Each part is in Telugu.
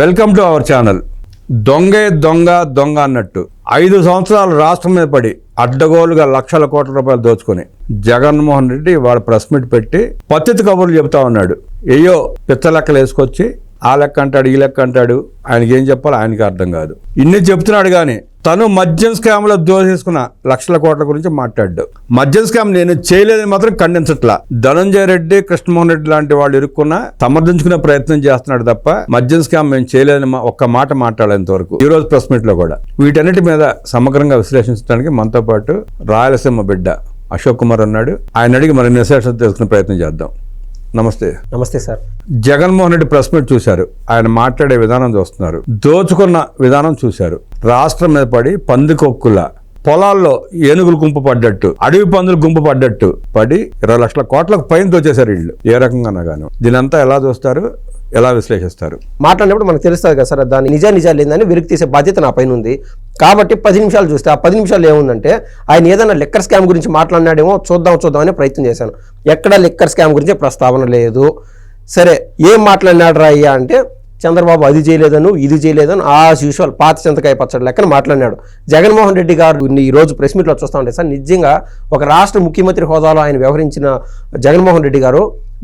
Welcome to our channel. దొంగే దొంగ దొంగ అన్నట్టు. ఐదు సంవత్సరాలు రాష్ట్రం మీద పడి అడ్డగోలుగా లక్షల కోట్ల రూపాయలు దోచుకొని జగన్మోహన్ రెడ్డి వాడు ప్రెస్ మీట్ పెట్టి పత్తితి కబుర్లు చెబుతా ఉన్నాడు. ఏయో పిత్త లెక్కలు వేసుకొచ్చి ఆ లెక్క అంటాడు ఈ లెక్క అంటాడు ఆయనకి ఏం చెప్పాలో ఆయనకి అర్థం కాదు. ఇన్ని చెప్తున్నాడు కానీ తను మద్యం స్కామ్లో దోసేసుకున్న లక్షల కోట్ల గురించి మాట్లాడు మద్యం స్కామ్ నేను చేయలేదని మాత్రం ఖండించట్లా. ధనంజయ రెడ్డి కృష్ణమోహన్ రెడ్డి లాంటి వాళ్ళు ఇరుక్కున్నా సమర్థించుకునే ప్రయత్నం చేస్తున్నాడు తప్ప మద్యం స్కామ్ మేము చేయలేదని ఒక్క మాట మాట్లాడేంత వరకు. ఈ రోజు ప్రెస్ మీట్లో కూడా. వీటన్నిటి మీద సమగ్రంగా విశ్లేషించడానికి మనతో పాటు రాయలసీమ బిడ్డ అశోక్ కుమార్ ఉన్నాడు. ఆయన అడిగి మరి విశ్లేషణ తెలుసుకునే ప్రయత్నం చేద్దాం. నమస్తే. నమస్తే sir. Jaganmohan Reddy press meet చూశారు. ఆయన మాట్లాడే విధానం చూస్తున్నారు. దోచుకున్న విధానం చూశారు. రాష్ట్రం మీద పడి పందికొక్కుల పొలాల్లో ఏనుగులు గుంపు పడ్డట్టు అడవి పందులు గుంపు పడ్డట్టు పడి ఇరవై లక్షల కోట్లకు పైన తోచేశారు వీళ్ళు ఏ రకంగా గాను. దీనంతా ఎలా చూస్తారు? ఎలా విశ్లేషిస్తారు? మాట్లాడినప్పుడు మనకు తెలుస్తుంది కదా సార్ దాని నిజా నిజాలు ఏందని వెలికి తీసే బాధ్యత నా పైన ఉంది. కాబట్టి పది నిమిషాలు చూస్తే ఆ పది నిమిషాలు ఏముందంటే ఆయన ఏదైనా లెక్కర్ స్కామ్ గురించి మాట్లాడినాడేమో చూద్దాం చూద్దాం ప్రయత్నం చేశాను. ఎక్కడ లెక్కర్ స్కామ్ గురించి ప్రస్తావన లేదు. సరే ఏం మాట్లాడినాడు రా అయ్యా అంటే చంద్రబాబు అది చేయలేదను ఇది చేయలేదని ఆ యూజువల్ పాత చింతకాయ పచ్చడి లెక్కన మాట్లాడినాడు. జగన్మోహన్ రెడ్డి గారు ఈ రోజు ప్రెస్ మీట్లో చూస్తా ఉంటే సార్ నిజంగా ఒక రాష్ట్ర ముఖ్యమంత్రి హోదాలో ఆయన వ్యవహరించిన జగన్మోహన్ రెడ్డి గారు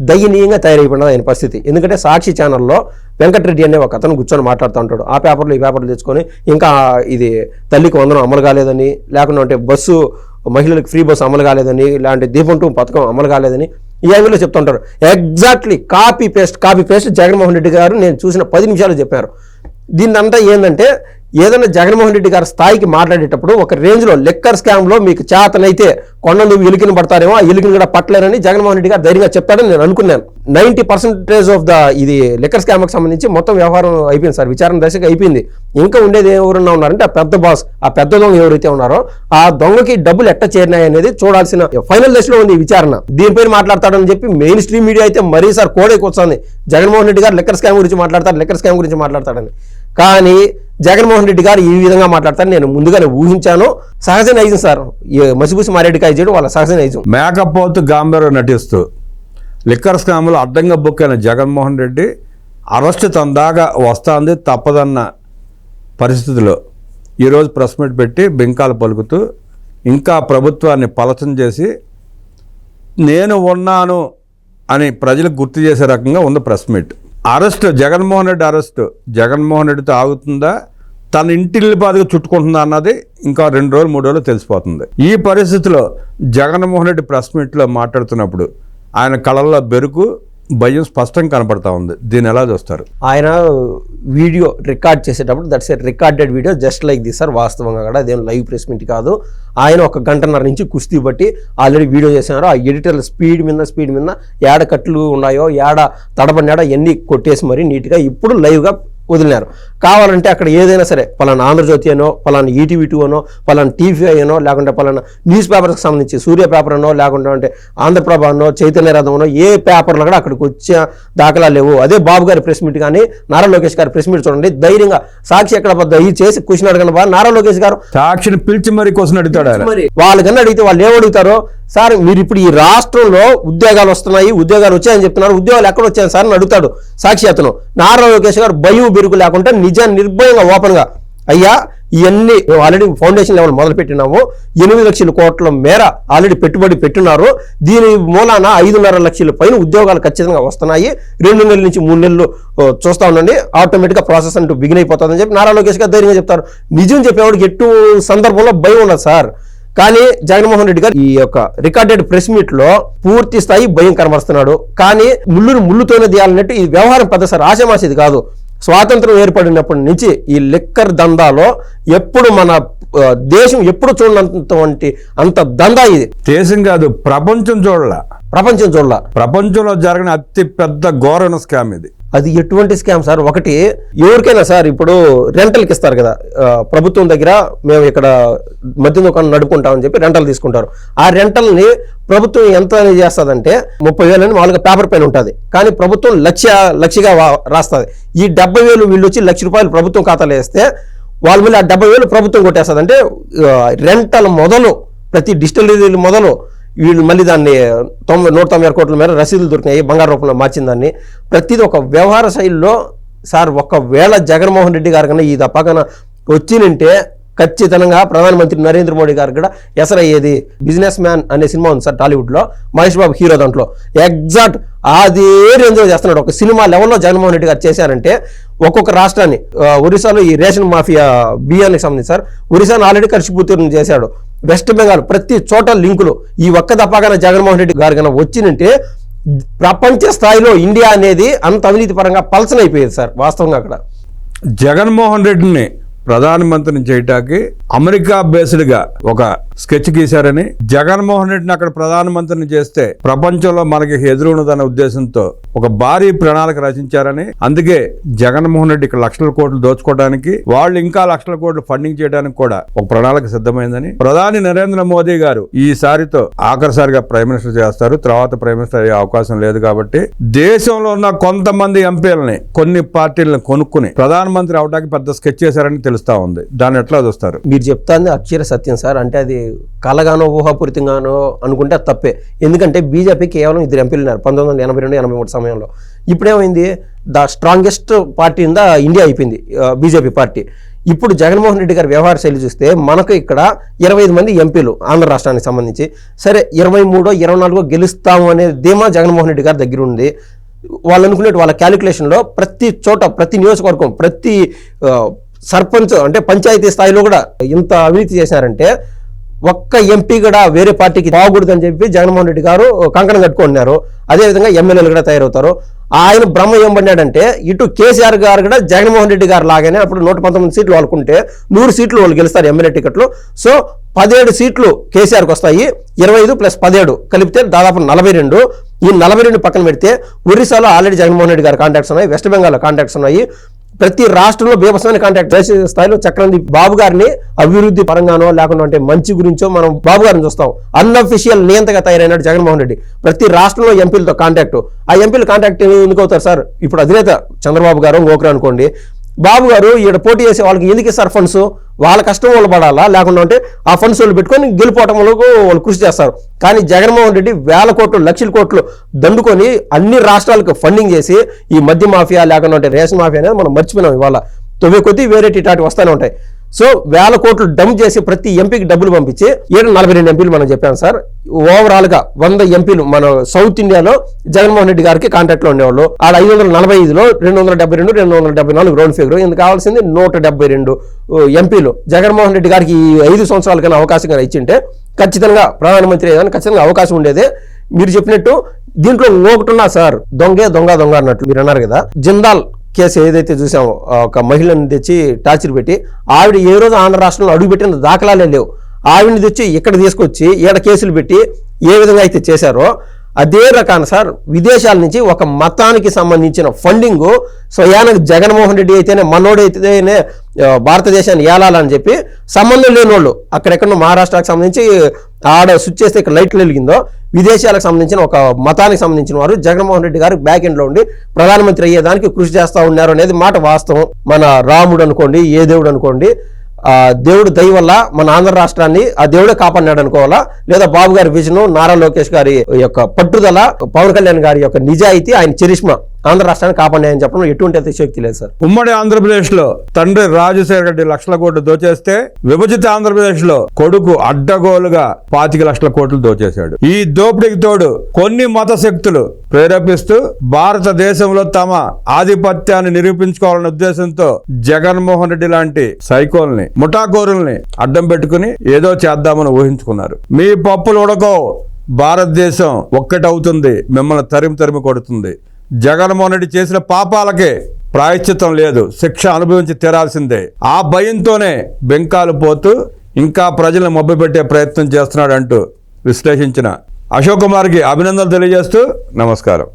దయనీయంగా తయారైపోయినది ఆయన పరిస్థితి. ఎందుకంటే సాక్షి ఛానల్లో వెంకటరెడ్డి అనే ఒక అతను కూర్చొని మాట్లాడుతూ ఉంటాడు. ఆ పేపర్లు ఈ పేపర్లు తెచ్చుకొని ఇంకా ఇది తల్లికి వందనం అమలు కాలేదని లేకుండా అంటే బస్సు మహిళలకు ఫ్రీ బస్సు అమలు కాలేదని ఇలాంటి దీపంటూ పథకం అమలు కాలేదని ఈ యాంగిల్లో చెప్తుంటారు. Exactly copy paste copy paste Jaganmohan Reddy గారు నేను చూసిన పది నిమిషాలు చెప్పారు. దీన్నంతా ఏంటంటే ఏదైనా జగన్మోహన్ రెడ్డి గారి స్థాయికి మాట్లాడేటప్పుడు ఒక రేంజ్లో లెక్కర్ స్కామ్లో మీకు చేతనైతే కొండ నువ్వు ఎలికిన పడతారేమో ఆ ఎలికిని కూడా పట్టలేరని జగన్మోహన్ రెడ్డి గారు ధైర్యంగా చెప్తాడని నేను అనుకున్నాను. నైంటీ పర్సెంటేజ్ ఆఫ్ ద ఇది లెక్కర్ స్కామ్కి సంబంధించి మొత్తం వ్యవహారం అయిపోయింది సార్ విచారణ దశకు అయిపోయింది. ఇంకా ఉండేది ఎవరన్నా ఉన్నారంటే ఆ పెద్ద బాస్ ఆ పెద్ద దొంగ ఎవరైతే ఉన్నారో ఆ దొంగకి డబ్బులు ఎట్ట చేరినాయి అనేది చూడాల్సిన ఫైనల్ దశలో ఉంది విచారణ. దీనిపైన మాట్లాడతాడని చెప్పి మెయిన్ స్ట్రీమ్ మీడియా అయితే మరీ సార్ కోడే కూర్చొంది జగన్మోహన్ రెడ్డి గారు లెక్కర్ స్కామ్ గురించి మాట్లాడతారు లెక్కర్ స్కామ్ గురించి మాట్లాడతాడని. కానీ జగన్మోహన్ రెడ్డి గారు ఈ విధంగా మాట్లాడతారని నేను ముందుగానే ఊహించాను. సహజ నైజం సార్. ఈ మసిపూసి మారేడుకాయ చేయడం వాళ్ళ సహజ నైజం మేకపోతు గాంభీర్యం నటిస్తూ లిక్కర్ స్కామ్లో అడ్డంగా బుక్ అయిన జగన్మోహన్ రెడ్డి అరెస్ట్ తందాగా వస్తుంది తప్పదన్న పరిస్థితిలో. ఈరోజు ప్రెస్ మీట్ పెట్టి బింకాలు పలుకుతూ ఇంకా ప్రభుత్వాన్ని పలచం చేసి నేను ఉన్నాను అని ప్రజలకు గుర్తు చేసే రకంగా ఉంది press meet. Arrest Jaganmohan Reddy arrest. Jaganmohan రెడ్డితో ఆగుతుందా? తన ఇంటిల్లి బాధగా చుట్టుకుంటుందా అన్నది ఇంకా రెండు రోజులు మూడు రోజులు తెలిసిపోతుంది. ఈ పరిస్థితిలో జగన్మోహన్ రెడ్డి ప్రెస్ మీట్లో మాట్లాడుతున్నప్పుడు ఆయన కళల్లో బెరుకు భయం స్పష్టంగా కనపడతా ఉంది. దీన్ని ఎలా చూస్తారు? ఆయన వీడియో రికార్డ్ చేసేటప్పుడు that's a recorded video just like this sir వాస్తవంగా కూడా అదేం లైవ్ ప్రెస్ మీట్ కాదు. ఆయన ఒక గంటన్నర నుంచి కుస్తీ బట్టి ఆల్రెడీ వీడియో చేసినారు. ఆ ఎడిటర్ల స్పీడ్ మీద స్పీడ్ మీద ఏడ కట్లు ఉన్నాయో ఏడ తడబడినాడ ఎన్ని కొట్టేసి మరి నీట్గా ఇప్పుడు లైవ్గా వదిలినారు. కావాలంటే అక్కడ ఏదైనా సరే పలానా ఆంధ్రజ్యోతి అనో పలానా ఈటీవీ టూ అనో పలానా టీవీ అనో లేకుంటే పలానా న్యూస్ పేపర్కి సంబంధించి సూర్య పేపర్ అనో లేకుంటే అంటే ఆంధ్రప్రభ అనో చైతన్య రథం అనో ఏ పేపర్లు కూడా అక్కడికి వచ్చే దాఖలా లేవు. అదే బాబు గారి ప్రెస్ మీట్ కానీ నారా లోకేష్ గారి ప్రెస్ మీట్ చూడండి. ధైర్యంగా సాక్షి ఎక్కడ పోద్దో ఈ చేసి క్వశ్చన్ అడగను బా నారా లోకేష్ గారు సాక్షిని పిలిచి మరీ కోసం అడుగుతాడు వాళ్ళకన్నా అడిగితే వాళ్ళు ఏమడుగుతారో సార్ మీరు ఇప్పుడు ఈ రాష్ట్రంలో ఉద్యోగాలు వస్తున్నాయి ఉద్యోగాలు వచ్చాయని చెప్తున్నారు ఉద్యోగాలు ఎక్కడ వచ్చాయని సార్ అని అడుగుతాడు సాక్షి అతను. నారా లోకేష్ గారు భయం బెరుకు లేకుండా నిజాన్ని నిర్భయంగా ఓపెన్గా. అయ్యా ఇవన్నీ మేము ఆల్రెడీ ఫౌండేషన్ లెవెల్ మొదలు పెట్టినాము ఎనిమిది లక్షల కోట్ల మేర ఆల్రెడీ పెట్టుబడి పెట్టున్నారు దీని మూలాన ఐదున్నర లక్షల పైన ఉద్యోగాలు ఖచ్చితంగా వస్తున్నాయి. రెండు నెలల నుంచి మూడు నెలలు చూస్తా ఉండండి. ఆటోమేటిక్గా ప్రాసెస్ అంటూ బిగిన్ అయిపోతుందని చెప్పి నారా లోకేష్ గారు ధైర్యంగా చెప్తారు. నిజం చెప్పేవాడికి ఎటు సందర్భంలో భయం ఉన్నది సార్. కానీ జగన్మోహన్ రెడ్డి గారు ఈ యొక్క రికార్డెడ్ ప్రెస్ మీట్లో పూర్తి స్థాయి భయం కనబరుస్తున్నాడు. కానీ ముళ్ళును ముళ్ళుతోనే తీయాలన్నట్టు ఈ వ్యవహారం పెద్ద సార్ ఆశమాసేది కాదు. స్వాతంత్రం ఏర్పడినప్పటి నుంచి ఈ లిక్కర్ దందాలో ఎప్పుడు మన దేశం ఎప్పుడు చూడనంతవంటి అంత దందా ఇది. దేశం కాదు ప్రపంచం చూడాల. ప్రపంచం చూడాల. ప్రపంచంలో జరిగిన అతి పెద్ద ఘోరణ స్కామ్ ఇది. అది ఎటువంటి స్కామ్ సార్? ఒకటి ఎవరికైనా సార్ ఇప్పుడు రెంటల్కి ఇస్తారు కదా ప్రభుత్వం దగ్గర మేము ఇక్కడ మద్యం దుకాణం నడుపుకుంటామని చెప్పి రెంటల్ తీసుకుంటారు. ఆ రెంటల్ని ప్రభుత్వం ఎంత చేస్తుందంటే ముప్పై వేలు అని మామూలుగా పేపర్ పైన ఉంటుంది. కానీ ప్రభుత్వం లక్ష్య లక్ష్యగా రాస్తుంది. ఈ డెబ్బై వేలు వీళ్ళు వచ్చి లక్ష రూపాయలు ప్రభుత్వం ఖాతాలో వేస్తే వాళ్ళ మీద ఆ డెబ్బై వేలు ప్రభుత్వం కొట్టేస్తుంది అంటే రెంటల్ మొదలు ప్రతి డిజిటల్ మొదలు వీళ్ళు మళ్ళీ దాన్ని తొంభై నూట తొంభై ఆరు కోట్ల మేర రసీదులు దొరికినాయి బంగారు రూపంలో మార్చిన దాన్ని. ప్రతిదీ ఒక వ్యవహార శైలిలో సార్ ఒకవేళ జగన్మోహన్ రెడ్డి గారు కన్నా ఇది పక్కన వచ్చినంటే ఖచ్చితంగా ప్రధానమంత్రి నరేంద్ర మోడీ గారు కూడా ఎసరయ్యేది. బిజినెస్ మ్యాన్ అనే సినిమా ఉంది సార్ టాలీవుడ్లో మహేష్ బాబు హీరో దాంట్లో. ఎగ్జాక్ట్ అదే రేంజ్లో చేస్తున్నాడు. ఒక సినిమా లెవెల్లో జగన్మోహన్ రెడ్డి గారు చేశారంటే ఒక్కొక్క రాష్ట్రాన్ని ఒరిస్సాలో ఈ రేషన్ మాఫియా బియ్యానికి సంబంధించి సార్ ఒరిస్సాను ఆల్రెడీ కరిచిపూర్తి చేశాడు. వెస్ట్ బెంగాల్ ప్రతి చోట లింకులు. ఈ ఒక్క తప్పగానే జగన్మోహన్ రెడ్డి గారు కన్నా వచ్చినంటే ప్రపంచ స్థాయిలో ఇండియా అనేది అంత అవినీతి పరంగా పలసనైపోయేది సార్ వాస్తవంగా అక్కడ. జగన్మోహన్ రెడ్డిని ప్రధానమంత్రిని చేయటానికి అమెరికా బేస్డ్గా ఒక స్కెచ్ గీశారని జగన్మోహన్ రెడ్డిని అక్కడ ప్రధానమంత్రిని చేస్తే ప్రపంచంలో మనకి ఎదురున్నదన్న ఉద్దేశంతో ఒక భారీ ప్రణాళిక రచించారని అందుకే జగన్మోహన్ రెడ్డి ఇక్కడ లక్షల కోట్లు దోచుకోవడానికి వాళ్ళు ఇంకా లక్షల కోట్లు ఫండింగ్ చేయడానికి కూడా ఒక ప్రణాళిక సిద్ధమైందని ప్రధాని నరేంద్ర మోదీ గారు ఈసారితో ఆఖరిసారిగా ప్రైమ్ మినిస్టర్ చేస్తారు. తర్వాత ప్రైమ్ మినిస్టర్ అయ్యే అవకాశం లేదు కాబట్టి దేశంలో ఉన్న కొంతమంది ఎంపీలని కొన్ని పార్టీలను కొనుక్కుని ప్రధానమంత్రి అవడానికి పెద్ద స్కెచ్ చేశారని తెలుస్తా ఉంది. దాన్ని ఎట్లా చూస్తారు మీరు చెప్తాంది అక్షర సత్యం సార్. అంటే అది కలగానో ఊహాపూరితంగానో అనుకుంటే అది తప్పే. ఎందుకంటే బీజేపీ కేవలం ఇద్దరు ఎంపీలు ఉన్నారు. పంతొమ్మిది వందల ఎనభై రెండు ఎనభై మూడు సమయంలో. ఇప్పుడేమైంది? The strongest party in the India అయిపోయింది బీజేపీ పార్టీ. ఇప్పుడు జగన్మోహన్ రెడ్డి గారి వ్యవహార శైలి చూస్తే మనకు ఇక్కడ ఇరవై ఐదు మంది ఎంపీలు ఆంధ్ర రాష్ట్రానికి సంబంధించి. సరే ఇరవై మూడో ఇరవై నాలుగో గెలుస్తాము అనే ధీమా జగన్మోహన్ రెడ్డి గారి దగ్గర ఉంది. వాళ్ళు అనుకునేట్టు వాళ్ళ క్యాలిక్యులేషన్లో ప్రతి చోట ప్రతి నియోజకవర్గం ప్రతి సర్పంచ్ అంటే పంచాయతీ స్థాయిలో కూడా ఇంత అవినీతి చేశారంటే ఒక్క ఎంపీ కూడా వేరే పార్టీకి బాగకూడదని చెప్పి జగన్మోహన్ రెడ్డి గారు కంకణం కట్టుకుంటున్నారు అదేవిధంగా ఎమ్మెల్యేలు కూడా తయారవుతారు. ఆయన బ్రహ్మ ఏం పడినాడంటే ఇటు కేసీఆర్ గారు కూడా జగన్మోహన్ రెడ్డి గారు లాగానే అప్పుడు నూట పంతొమ్మిది సీట్లు వాళ్ళకుంటే నూరు సీట్లు వాళ్ళు గెలుస్తారు ఎమ్మెల్యే టికెట్లు. సో పదిహేడు సీట్లు కేసీఆర్కి వస్తాయి. ఇరవై ఐదు ప్లస్ పదిహేడు కలిపితే దాదాపు నలభై రెండు. ఈ నలభై రెండు పక్కన పెడితే ఒరిస్సాలో ఆల్రెడీ జగన్మోహన్ రెడ్డి గారు కాంటాక్ట్స్ ఉన్నాయి వెస్ట్ బెంగాల్లో కాంటాక్ట్స్ ఉన్నాయి. ప్రతి రాష్ట్రంలో బీభత్సమైన కాంటాక్ట్ దేశ స్థాయిలో చక్రంది బాబు గారిని అభివృద్ధి పరంగానో లేకుండా అంటే మంచి గురించో మనం బాబు గారిని చూస్తాం. అన్అఫిషియల్ నియంతగా తయారైనాడు జగన్మోహన్ రెడ్డి. ప్రతి రాష్ట్రంలో ఎంపీలతో కాంటాక్ట్ ఆ ఎంపీలు కాంటాక్ట్ ఎందుకు అవుతారు సార్? ఇప్పుడు అధినేత చంద్రబాబు గారు ఓకరు అనుకోండి. బాబు గారు ఈడ పోటీ చేసే వాళ్ళకి ఎందుకు ఇస్తారు ఫండ్స్ వాళ్ళ కష్టం వాళ్ళు పడాలా? లేకుండా ఉంటే ఆ ఫండ్స్ వాళ్ళు పెట్టుకొని గెలిపోవటం వాళ్ళు కృషి చేస్తారు. కానీ జగన్మోహన్ రెడ్డి వేల కోట్లు లక్షల కోట్లు దండుకొని అన్ని రాష్ట్రాలకు ఫండింగ్ చేసి ఈ మద్య మాఫియా లేకుండా ఉంటే రేషన్ మాఫియా అనేది మనం మర్చిపోయినాం ఇవాళ. తొమ్మిది కొద్ది వేరే ఇటాటి వస్తూనే ఉంటాయి. సో వేల కోట్లు డమ్ చేసి ప్రతి ఎంపీకి డబ్బులు పంపించి ఏడు నలభై రెండు ఎంపీలు మనం చెప్పాం సార్. ఓవరాల్గా వంద ఎంపీలు మన సౌత్ ఇండియాలో జగన్మోహన్ రెడ్డి గారికి కాంటాక్ట్లో ఉండేవాళ్ళు. ఆడ ఐదు వందల నలభై ఐదులో రెండు వందల డెబ్బై రెండు రెండు వందల డెబ్బై నాలుగు రౌండ్ ఫిగర్. ఇందుకు కావాల్సింది నూట డెబ్బై రెండు ఎంపీలు. జగన్మోహన్ రెడ్డి గారికి ఈ ఐదు సంవత్సరాల కన్నా అవకాశం కానీ ఇచ్చింటే ఖచ్చితంగా ప్రధానమంత్రి ఏదైనా ఖచ్చితంగా అవకాశం ఉండేదే. మీరు చెప్పినట్టు దీంట్లో ఒకటి ఉన్నా సార్ దొంగే దొంగ దొంగ అన్నట్లు మీరు అన్నారు కదా. జిందాల్ కేసు ఏదైతే చూసామో ఒక మహిళను తెచ్చి టార్చర్ పెట్టి ఆవిడ ఏ రోజు ఆంధ్ర రాష్ట్రంలో అడుగుపెట్టిన దాఖలాలే లేవు. ఆవిడని తెచ్చి ఇక్కడ తీసుకొచ్చి ఈడ కేసులు పెట్టి ఏ విధంగా అయితే చేశారో అదే రకాన సార్ విదేశాల నుంచి ఒక మతానికి సంబంధించిన ఫండింగ్ స్వయానికి జగన్మోహన్ రెడ్డి అయితేనే మనోడైతేనే భారతదేశాన్ని ఏలాలని చెప్పి సంబంధం లేని వాళ్ళు అక్కడెక్కడ మహారాష్ట్రకు సంబంధించి ఆడ స్విచ్ చేస్తే ఇక్కడ లైట్లు వెలిగిందో విదేశాలకు సంబంధించిన ఒక మతానికి సంబంధించిన వారు జగన్మోహన్ రెడ్డి గారు బ్యాక్ ఎండ్లో ఉండి ప్రధానమంత్రి అయ్యేదానికి కృషి చేస్తూ ఉన్నారు అనేది మాట వాస్తవం. మన రాముడు అనుకోండి ఏ దేవుడు అనుకోండి దేవుడు దయ వల్ల మన ఆంధ్ర రాష్ట్రాన్ని ఆ దేవుడే కాపాడినాడు అనుకోవాలా? లేదా బాబు గారి విజన్ నారా లోకేష్ గారి యొక్క పట్టుదల పవన్ కళ్యాణ్ గారి యొక్క నిజాయితీ ఆయన చరిష్మా. ఆంధ్ర రాష్ట్రాన్ని కాపాడినాయని చెప్పడం ఎటువంటి అతిశక్తి లేదు సార్. ఉమ్మడి ఆంధ్రప్రదేశ్లో తండ్రి రాజశేఖర రెడ్డి లక్షల కోట్లు దోచేస్తే విభజిత ఆంధ్రప్రదేశ్లో కొడుకు అడ్డగోలుగా పాతిక లక్షల కోట్లు దోచేశాడు. ఈ దోపిడీకి తోడు కొన్ని మత శక్తులు ప్రేరేపిస్తూ భారతదేశంలో తమ ఆధిపత్యాన్ని నిరూపించుకోవాలనే ఉద్దేశంతో జగన్మోహన్ రెడ్డి లాంటి సైకోల్ని ముఠాకోరుల్ని అడ్డం పెట్టుకుని ఏదో చేద్దామని ఊహించుకున్నారు. మీ పప్పులు ఉడకో భారతదేశం ఒక్కటవుతుంది మిమ్మల్ని తరిమి తరిమి కొడుతుంది. జగన్మోహన్ రెడ్డి చేసిన పాపాలకే ప్రాయశ్చిత్తం లేదు శిక్ష అనుభవించి తీరాల్సిందే. ఆ భయంతోనే బెంకాలు పోతూ ఇంకా ప్రజలను మభ్యపెట్టే ప్రయత్నం చేస్తున్నాడు అంటూ విశ్లేషించిన అశోక్ కుమార్కి అభినందనలు తెలియజేస్తూ నమస్కారం.